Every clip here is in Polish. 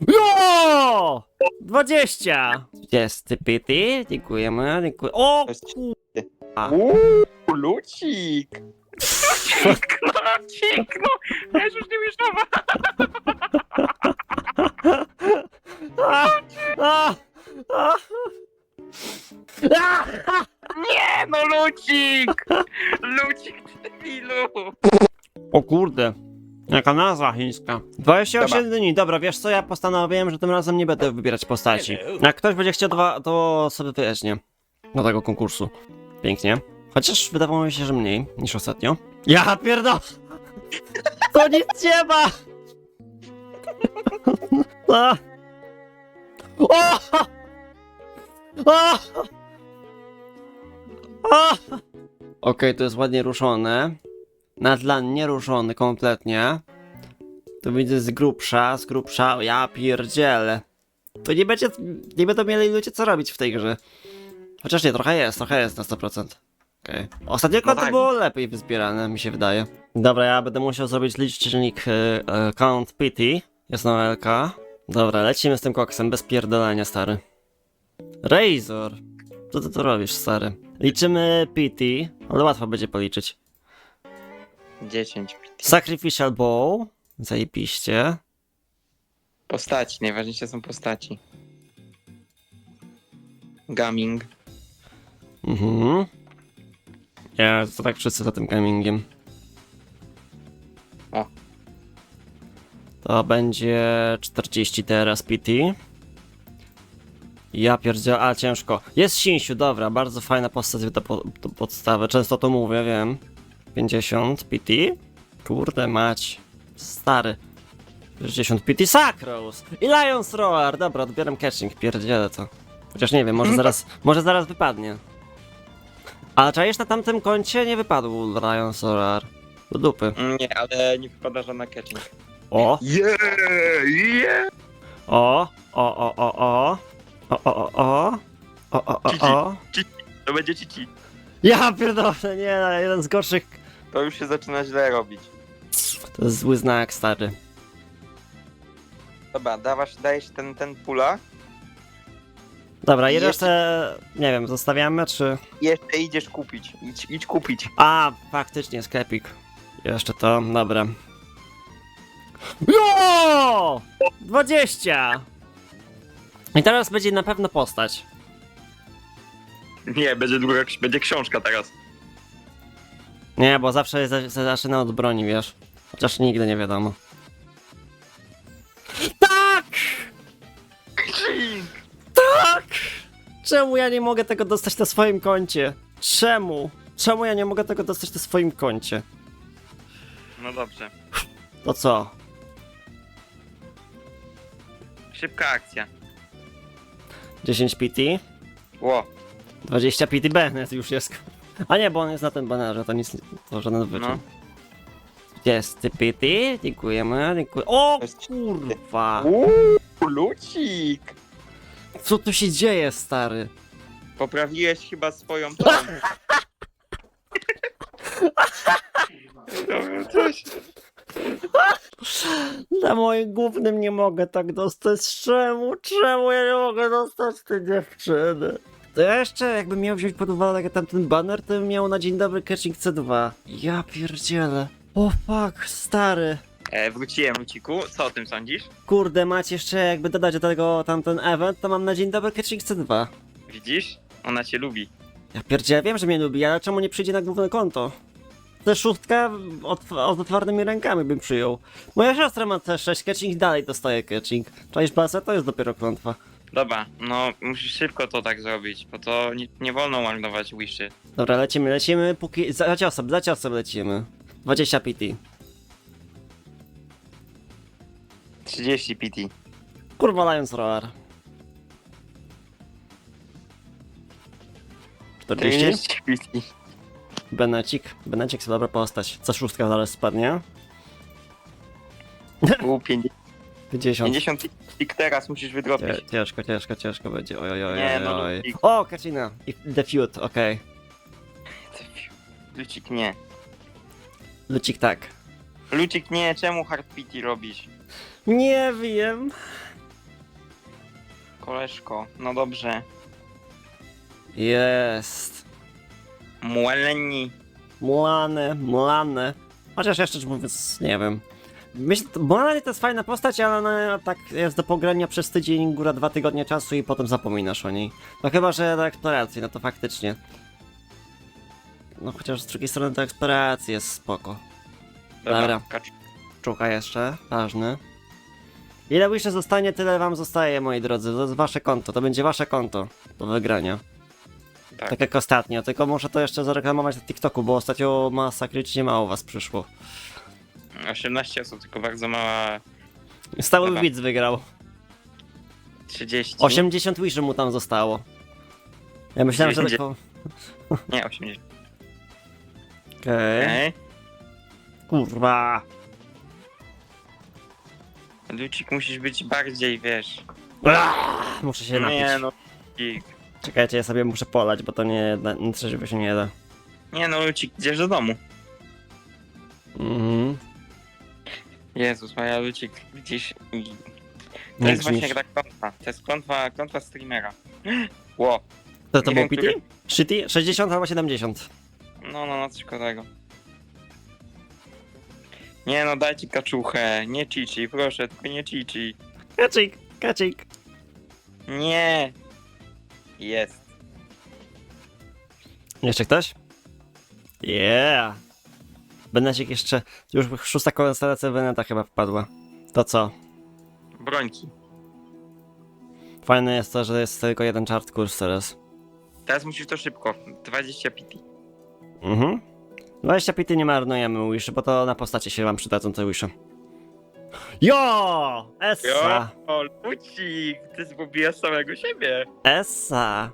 Jo! 20! 20 pity, dziękujemy, dziękuję. O! Jest ku-. Uuu, lucik! Cik, no, też już nie wiesz nowa. A! A! A! A! Nie, no Lucik! Lucik, debilu! O kurde. Jaka nazwa chińska. 28 dni, dobra, wiesz co, ja postanowiłem, że tym razem nie będę wybierać postaci. Jak ktoś będzie chciał, to, to sobie wyjaśnię. Do tego konkursu. Pięknie. Chociaż wydawało mi się, że mniej niż ostatnio. Ja pierdol! To nic nie ma! A! O! O! O! Okej, to jest ładnie ruszone. Na tlan nie ruszony kompletnie. To widzę z grubsza, z grubsza. Ja pierdzielę. To nie będzie, nie będą mieli ludzie co robić w tej grze. Chociaż nie, trochę jest, trochę jest na 100%. Okej. Ostatnio No to tak. było lepiej wyzbierane, mi się wydaje. Dobra, ja będę musiał zrobić licznik e, e, count pity. Jest na LK. Dobra, lecimy z tym koksem, bez pierdolenia, stary. Razor. Co ty tu robisz, stary? Liczymy pity, ale łatwo będzie policzyć. 10 pit. Sacrificial Bow. Zajebiście. Postaci, najważniejsze są postaci. Gaming. Mhm. Ja to tak wszyscy za tym gamingiem. O. To będzie 40 teraz PT. Ja pierdzielę, a ciężko. Jest Sinsiu, dobra, bardzo fajna postać do, po, do podstawy. Często to mówię, wiem. 50 PT. Kurde mać. Stary. 60 PT Sacros i Lions Roar. Dobra, odbieram catching, pierdzielę to. Chociaż nie wiem, może zaraz, może zaraz wypadnie. A czajesz na tamtym koncie nie wypadł Lions Roar. Do dupy. Nie, ale nie wypada żadna catching. O, Yeah, yeah! o, o, o, o, o. O, o, o, o. O, o, o, o. To będzie cici. Ja pierdolę, nie, jeden z gorszych. To już się zaczyna źle robić. To jest zły znak, stary. Dobra, dawasz, dajesz ten, ten pula Dobra, i Jest- resztę, nie wiem, zostawiamy, czy... i jeszcze idziesz kupić. Idź, idź kupić. A, faktycznie, sklepik. Jeszcze to, dobra. Jo! 20! I teraz będzie na pewno postać. Nie, będzie druga, będzie książka teraz. Nie, bo zawsze jest, za- zaczyna od broni, wiesz. Chociaż nigdy nie wiadomo. Tak! Tak! Czemu ja nie mogę tego dostać na swoim koncie? Czemu? Czemu ja nie mogę tego dostać na swoim koncie? No dobrze. To co? Szybka akcja. 10 PT? Ło, 20 PT Bennett już jest. A nie, bo on jest na tym banerze, to nic, to żaden wyczyn. No. 20 PT? Dziękujemy, dziękuję. O jest- kurwa! Uuu, lucik! Co tu się dzieje, stary? Poprawiłeś chyba swoją tą. Dobra, coś. Na moim głównym nie mogę tak dostać. Czemu? Czemu ja nie mogę dostać tej dziewczyny? To jeszcze jakbym miał wziąć pod uwagę tamten banner, to bym miał na dzień dobry Catching C2. Ja pierdzielę. O fuck, stary. E, wróciłem, Luciku. Co o tym sądzisz? Kurde, macie jeszcze jakby dodać do tego tamten event, to mam na dzień dobry Catching C2. Widzisz? Ona cię lubi. Ja pierdzielę, wiem, że mnie lubi, ale czemu nie przyjdzie na główne konto? Tę szóstkę od, od otwartymi rękami bym przyjął. Moja siostra ma też 6 catching i dalej dostaje catching. Cześć basę, to jest dopiero klątwa. Dobra, no musisz szybko to tak zrobić, bo to nie, nie wolno marnować wishy. Dobra, lecimy, lecimy, póki... Za ciosem, za ciosem lecimy. 20 PT. 30 PT. Kurwa, Lions Roar. 40? 40 PT. Benecik. Benecik to dobra postać. Co szóstka zaraz spadnie? Uuu, 50. 50. 50 PT teraz musisz wydropić. Cie- Ciężko, ciężko, ciężko będzie. Oj, oj, oj, Nie, oj, no, oj. Ludwik. O, Katrina. I The Feud, okej. Lucik nie. Lucik tak. Lucik nie, czemu hard PT robisz? Nie wiem. Koleżko, no dobrze. Jest. Mueleni. Młane, młane. Chociaż jeszcze mówiąc, nie wiem. Myślę, Młane to jest fajna postać, ale ona tak jest do pogrania przez tydzień, góra dwa tygodnie czasu i potem zapominasz o niej. No chyba, że do eksploracji, no to faktycznie. No chociaż z drugiej strony do eksploracji jest spoko. Dobra. Kacz... Czuka jeszcze, ważny. Ile jeszcze zostanie, tyle wam zostaje, moi drodzy. To jest wasze konto, to będzie wasze konto do wygrania. Tak. Tak jak ostatnio, tylko muszę to jeszcze zareklamować na TikToku, bo ostatnio masakrycznie mało was przyszło. 18 osób, tylko bardzo mała. Stały Dobra. widz wygrał. 30. 80 wiszy mu tam zostało. Ja myślałem, że Dziewięćdzie- tylko... Nie, 80. Okej. Okej. Kurwa. Lucik musisz być bardziej, wiesz. Aaa, Muszę się napić. Nie no. Lucik. Czekajcie, ja sobie muszę polać, bo to nie nic żeby się nie da. Nie no, Lucik, idziesz do domu. Mhm. Jezus, moja Lucik, widzisz. i- To jest właśnie ta klątwa. To jest klątwa, klątwa streamera. Ło. To to nie był wiem, PT? który- Shitty? 60 albo 70. No, no, no, coś kolega. Nie no, dajcie kaczuchę, nie cici, proszę, tylko nie cici. Kacik, kacik. Nie! Jest. Jeszcze ktoś? Yeah. Benecik jeszcze, już szósta konstelacja Veneta chyba wpadła. To co? Brońki. Fajne jest to, że jest tylko jeden chart kurs teraz. Teraz musisz to szybko. 20 PT. Mhm. 20 pity nie marnujemy wiszy, bo to na postacie się wam przydadzą te wiszy. Jo! Essa! O, Lucik, ty zgubiłeś samego siebie. Essa!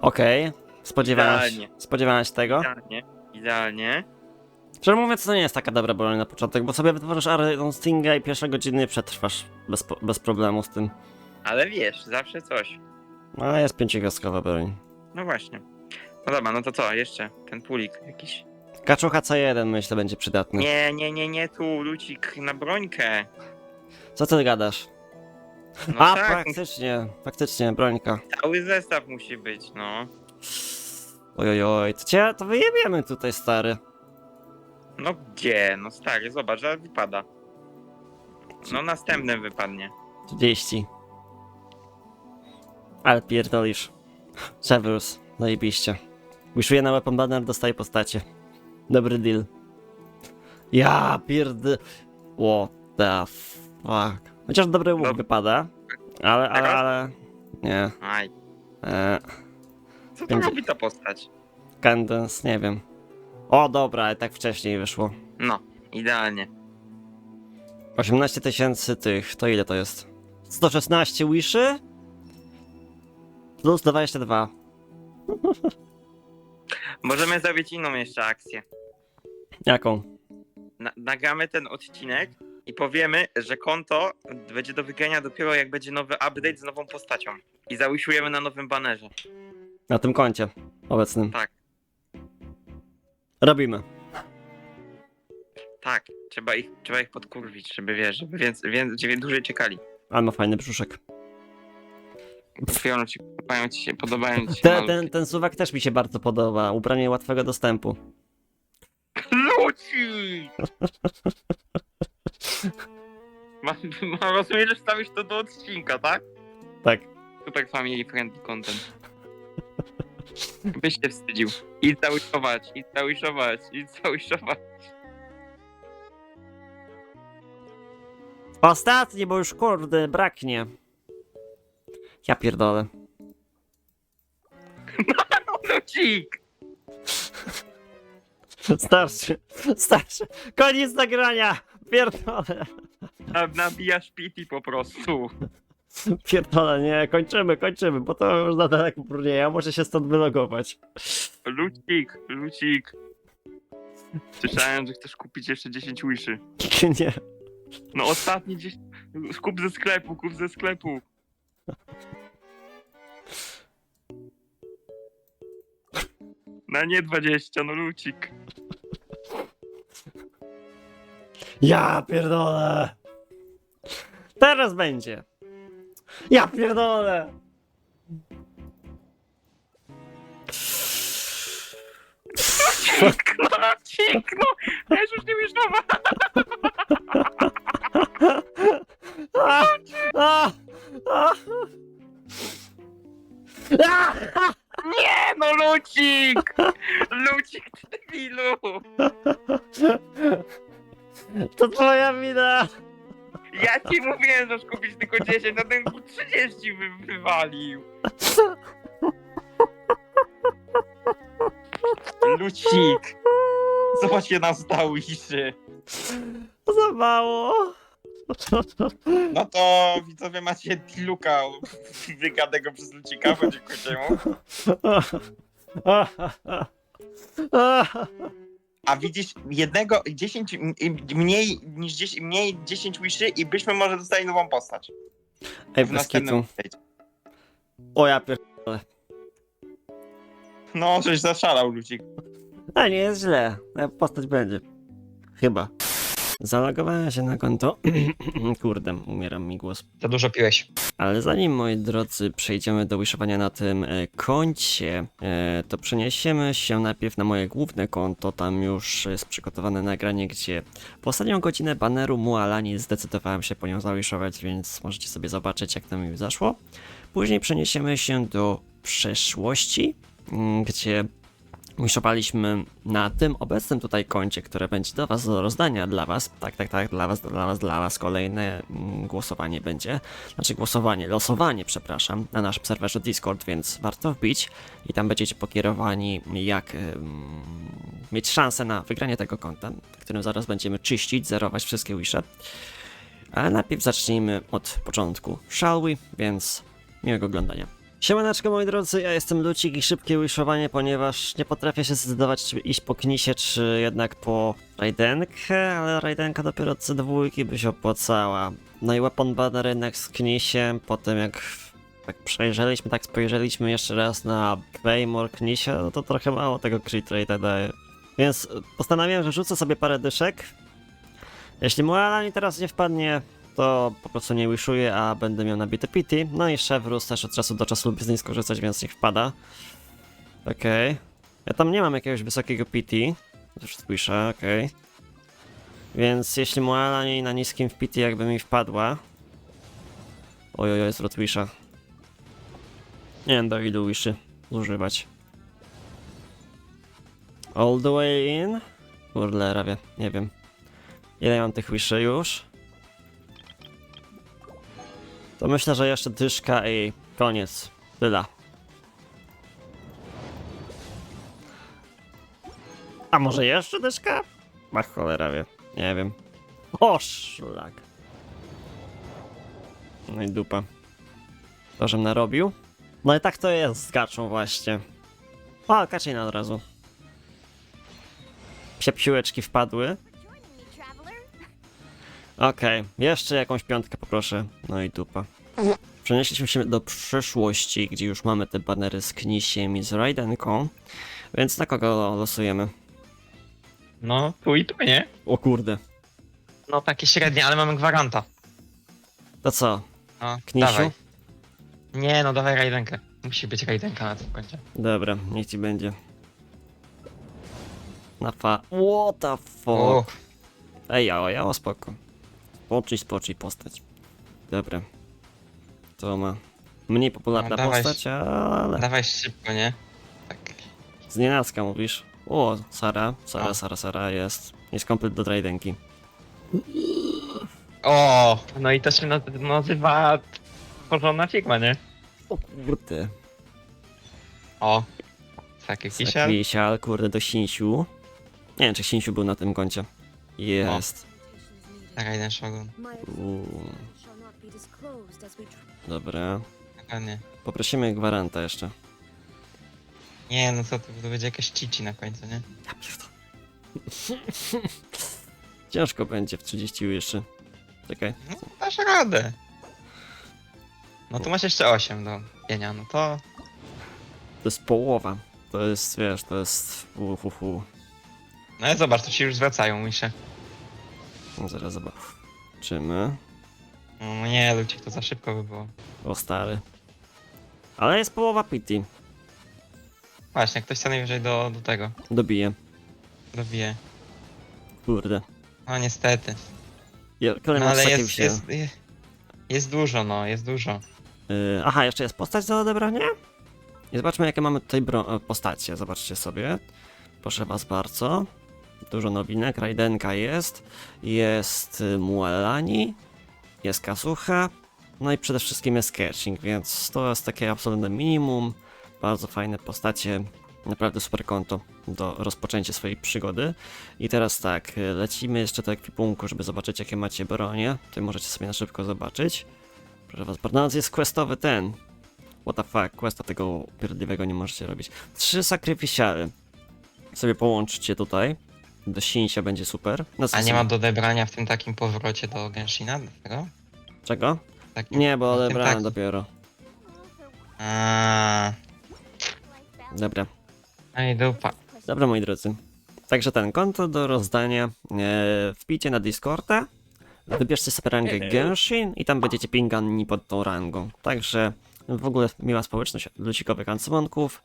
Okej. Spodziewałem się, Idealnie. spodziewałem się tego. Idealnie. Szczerze mówiąc, to nie jest taka dobra broń na początek, bo sobie wytworzysz Iron Stinga i pierwsze godziny przetrwasz bez, po- bez problemu z tym. Ale wiesz, zawsze coś. Ale jest pięciogwiazdkowa broń. No właśnie. No dobra, no to co, jeszcze? Ten pulik jakiś. Kaczucha C1 myślę będzie przydatny. Nie, nie, nie, nie, tu, Lucik, na brońkę. Co ty gadasz? No A, tak, faktycznie, faktycznie, brońka. cały zestaw musi być, no. Ojojoj, to cię, to wyjebiemy tutaj, stary. No gdzie? No stary, zobacz, że wypada. No następnym wypadnie. 30. Ale pierdolisz. Severus, zajebiście. Wiszuję na weapon banner, dostaję postacie. Dobry deal. Ja pierd... What the fuck. Chociaż dobry łuk Dob- wypada. Ale, ale, ale... Nie. Aj, E, co to Będzie- robi ta postać? Candence, nie wiem. O, dobra, ale tak wcześniej wyszło. No, idealnie. 18 tysięcy tych, to ile to jest? 116 wiszy? Plus 22. Możemy zrobić inną jeszcze akcję. Jaką? Na nagramy ten odcinek i powiemy, że konto będzie do wygrania dopiero jak będzie nowy update z nową postacią. I zawiszujemy na nowym banerze. Na tym koncie obecnym. Tak. Robimy. Tak, trzeba ich, trzeba ich podkurwić, żeby wiesz, żeby więcej, więcej, dłużej czekali. Ale ma fajny brzuszek. Chwilą ci podobają ci się, podobają ci się Ten, ten, ten suwak też mi się bardzo podoba. Ubranie łatwego dostępu. Luci! Ma, ma, rozumiem, że wstawisz to do odcinka, tak? Tak. Super family friendly content. Byś się wstydził. I zawiszować, i zawiszować, i zawiszować. Ostatni, bo już kurde, braknie. Ja pierdolę. Lucik! Starszy, starszy. Koniec nagrania! Pierdolę. Na- Nabijasz pity po prostu. Pierdolę, nie, kończymy, kończymy, bo to już na tak brudnie. Ja muszę się stąd wylogować. Lucik, Lucik. Słyszałem, że chcesz kupić jeszcze 10 wiszy. Nie. No ostatni 10... Kup ze sklepu, kup ze sklepu. Na nie 20, no Lucik. Ja pierdolę. Teraz będzie. Ja pierdolę! Cikno, cikno! Ja już nie wiesz nowa! A! A! A! A! Nie no, Lucik! Lucik, ty debilu! To twoja wina! Ja ci mówiłem, że kupić tylko 10, a ten 30 wy wywalił. Lucik! Zobacz, je nas dał iszy. Za mało! No to widzowie macie Luka wyganego przez Lucika, podziękujcie mu. A widzisz jednego, 10 m- mniej niż 10, mniej 10 wiszy i byśmy może dostali nową postać. Ej, W bez następnym kitu. update'cie. O ja pier... No, żeś zaszalał, Lucik. A nie jest źle. E, Postać będzie. Chyba. Zalogowałem się na konto. Kurde, umieram mi głos. Za dużo piłeś. Ale zanim, moi drodzy, przejdziemy do wiszowania na tym e, koncie, e, to przeniesiemy się najpierw na moje główne konto. Tam już jest przygotowane nagranie, gdzie w ostatnią godzinę baneru Mualani zdecydowałem się po nią zawiszować, więc możecie sobie zobaczyć, jak to mi zaszło. Później przeniesiemy się do przeszłości, mm, gdzie Wiszowaliśmy na tym obecnym tutaj koncie, które będzie do Was do rozdania dla Was. Tak, tak, tak, dla Was, dla Was, dla Was. Kolejne mm, głosowanie będzie. Znaczy głosowanie, losowanie, przepraszam, na naszym serwerze Discord, więc warto wbić i tam będziecie pokierowani, jak ym, mieć szansę na wygranie tego konta, którym zaraz będziemy czyścić, zerować wszystkie wisze. Ale najpierw zacznijmy od początku. Shall we? Więc miłego oglądania. Siemaneczko moi drodzy, ja jestem Lucik i szybkie wishowanie, ponieważ nie potrafię się zdecydować czy iść po Knisie, czy jednak po Rajdenkę, ale Rajdenka dopiero od C2 by się opłacała. No i weapon banner z Knisiem, potem jak tak przejrzeliśmy, tak spojrzeliśmy jeszcze raz na Claymore Knisia, no to trochę mało tego crit rate'a daje. Więc postanowiłem, że rzucę sobie parę dyszek. Jeśli Mualani teraz nie wpadnie, to po prostu nie wishuję, a będę miał nabite pity. No i Chevrolet też od czasu do czasu lubi z niej skorzystać, więc niech wpada. Okej. Ja tam nie mam jakiegoś wysokiego pity. Już słyszę, okej. Więc jeśli Mualani na niskim w pity jakby mi wpadła... Ojoj, zwrot wisha. Nie wiem do ilu wiszy używać. All the way in? Kurde, rawie, nie wiem. Ile mam tych wiszy już? To myślę, że jeszcze dyszka i koniec. Tyle. A może jeszcze dyszka? Ach, cholera wie. Nie wiem. O, szlak. No i dupa. To, żem narobił? No i tak to jest z gaczą właśnie. O, kaczyna od razu. Psie wpadły. Okej, jeszcze jakąś piątkę poproszę. No i dupa. Przenieśliśmy się do przyszłości, gdzie już mamy te banery z Knisiem i z Raidenką. Więc na kogo losujemy? No, tu i tu, nie? O kurde. No, takie średnie, ale mamy gwaranta. To co? No, Knisiu? dawaj. Nie, no dawaj rajdenkę. Musi być rajdenka na tym końcu. Dobra, niech ci będzie. Na fa... What the fuck? O, Ej, ja, ja, spoko. Spoczyj, spoczyj postać. Dobra. To ma mniej popularna No, dawaj. postać, ale dawaj szybko, nie? Tak. z nienacka mówisz. O, Sara, Sara, O. Sara, Sara jest. Jest komplet do Drajdenki. O, no i to się naz- nazywa porządna figma, nie? O kurde. O, taki kisiel. Kwisial, kurde, do Sinsiu. Nie wiem, czy Sinsiu był na tym koncie. Jest. Rajden Shogun, Uuu, dobra. dokładnie. Poprosimy gwaranta jeszcze. Nie, no co, to, to będzie jakaś cici na końcu, nie? Ja pierdolę. Ciężko będzie w 30 jeszcze. Czekaj. No, dasz radę. No tu masz jeszcze 8 do pienia, no to... To jest połowa. To jest, wiesz, to jest... Uhuhu. No ale zobacz, tu się już zwracają, mi się. No, Zaraz zobaczymy. No nie nie, Lucik, to za szybko by było. O stary. Ale jest połowa pity. Właśnie, ktoś co najwyżej do, do tego, Dobiję. dobije. Kurde. No niestety. Kolejny No no, ale jest, jest, jest, jest dużo, no, jest dużo. Yy, aha, jeszcze jest postać do odebrania? I zobaczmy, jakie mamy tutaj bro- e, postacie. Zobaczcie sobie. Proszę was bardzo. Dużo nowinek. Raidenka jest. Jest y, Muelani. Jest Kasucha. No i przede wszystkim jest Kerching, więc to jest takie absolutne minimum. Bardzo fajne postacie. Naprawdę super konto do rozpoczęcia swojej przygody. I teraz tak, y, lecimy jeszcze do ekwipunku, żeby zobaczyć, jakie macie bronie. Tutaj możecie sobie na szybko zobaczyć. Proszę was, bardzo jest questowy ten. What the fuck, questa tego pierdliwego nie możecie robić. Trzy sakryficiale. Sobie połączcie tutaj. Do Sinsia będzie super. Na A nie ma do odebrania w tym takim powrocie do Genshina? tego? Czego? Takim, Nie, bo no, odebrałem takim. dopiero. A, Dobra. no i dupa. Dobra, moi drodzy. Także ten konto do rozdania. E, wpijcie na Discorda. Wybierzcie sobie rangę Genshin i tam będziecie pingani pod tą rangą. Także w ogóle miła społeczność lucikowych ancymonków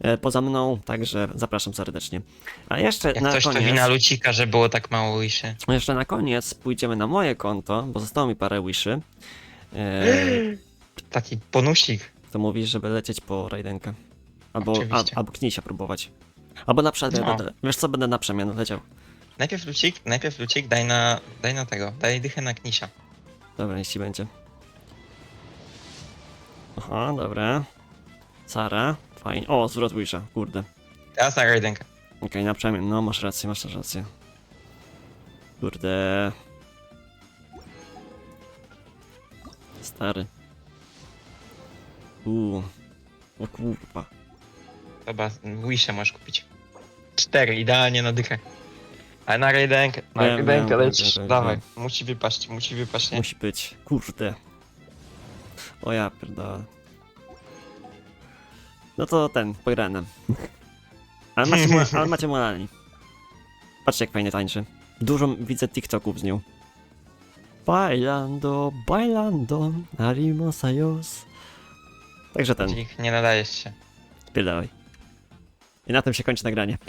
e, poza mną, także zapraszam serdecznie. A jeszcze Jak na coś to koniec... wina Lucika, że było tak mało wiszy. Jeszcze na koniec pójdziemy na moje konto, bo zostało mi parę wishy. Eee, Taki bonusik. to mówisz, żeby lecieć po Raidenkę. Albo, a, albo Knisia próbować. Albo na przemian. No. Wiesz co, będę na przemian leciał. Najpierw Lucik, najpierw Lucik daj na, daj na tego, daj dychę na Knisia. Dobra, jeśli będzie. Aha, dobra. Sara, fajnie. O, zwrot wisha, kurde. Teraz na Raidenkę. Okej, na przemian, no masz rację, masz rację. Kurde. Stary. Uuu. O kurwa. Chyba Wisha możesz kupić. Cztery, idealnie na dychę. Ale na Raidenkę, na Wiem, lecisz, wiem, wiem, dawaj. Musi wypaść, musi wypaść, nie? Musi być. Kurde. O ja pierdolę. No to ten, pograne. Ale macie, ale macie moralni. Patrzcie jak fajnie tańczy. Dużo widzę TikToków z nią. Bailando, bailando, arimosayos. Także ten, Lucik, nie nadajesz się. spierdalaj. I na tym się kończy nagranie.